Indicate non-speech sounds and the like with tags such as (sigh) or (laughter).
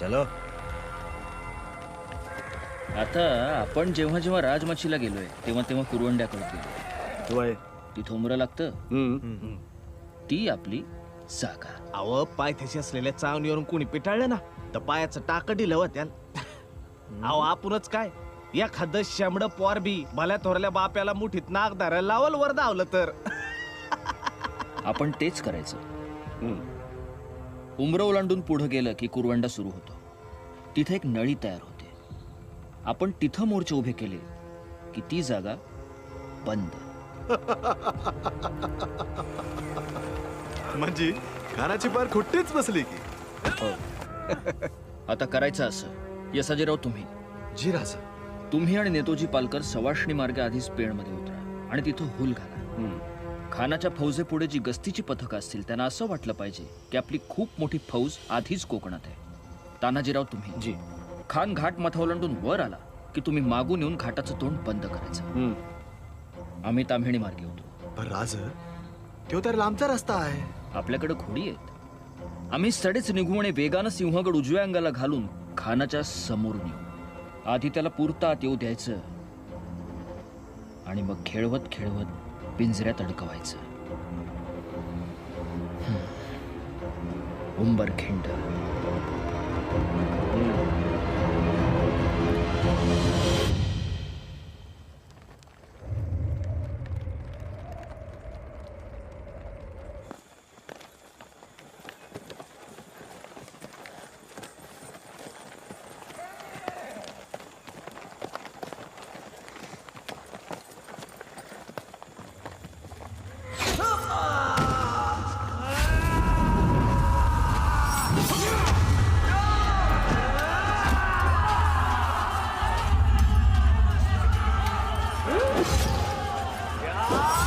चलो. आता आपण जेव्हा जेव्हा राजमाचीला गेलोय तेव्हा तेव्हा कुरवंड्याकडे गेलो वय तिथं उमरं लागतं. ती आपली जागा अव पाय त्याची असलेल्या चावणीवरून कोणी पिटाळलं ना तर पायाचं टाक दिलं हो त्याला अहो आपणच काय? एखादं शंभड पोर बी भल्या थोरल्या बाप्याला मुठीत नाक धरायला लावल वर धावलं तर. आपण तेच करायचं. उमरं ओलांडून पुढं गेलं की कुरवंडा सुरू होतो. तिथे एक नळी तयार होते. आपण तिथं मोर्चे उभे केले की ती जागा बंद. (laughs) म्हणजे खानाची पार खुट्टीच बसली की? हो. (laughs) आता करायचं असं. यसाजीराव तुम्ही. जी राजा तुम्ही आणि नेतोजी पालकर सवाष्णी मार्गे आधीच पेणमध्ये उतरा आणि तिथं हुल घाला. खानाच्या फौजेपुढे जी गस्तीची पथकं असतील त्यांना असं वाटलं पाहिजे की आपली खूप मोठी फौज आधीच कोकणात आहे. तानाजीराव तुम्ही? जी. खान घाट मथा ओलांडून वर आला की तुम्ही मागून येऊन घाटाचं तोंड बंद करायचं. हम्म. आम्ही ताम्हिणी मार्गे होतो. पण राज तो तर लांबचा रस्ता आहे. आपल्याकडे घोडी आहेत. आम्ही सडेच निघू आणि वेगानं सिंहगड उजव्या अंगाला घालून खानाच्या समोरून येऊ. आधी त्याला पुरतात येऊ द्यायचं. आणि मग खेळवत खेळवत पिंजऱ्यात अडकवायचं हम्म. उंबरखिंड Yeah.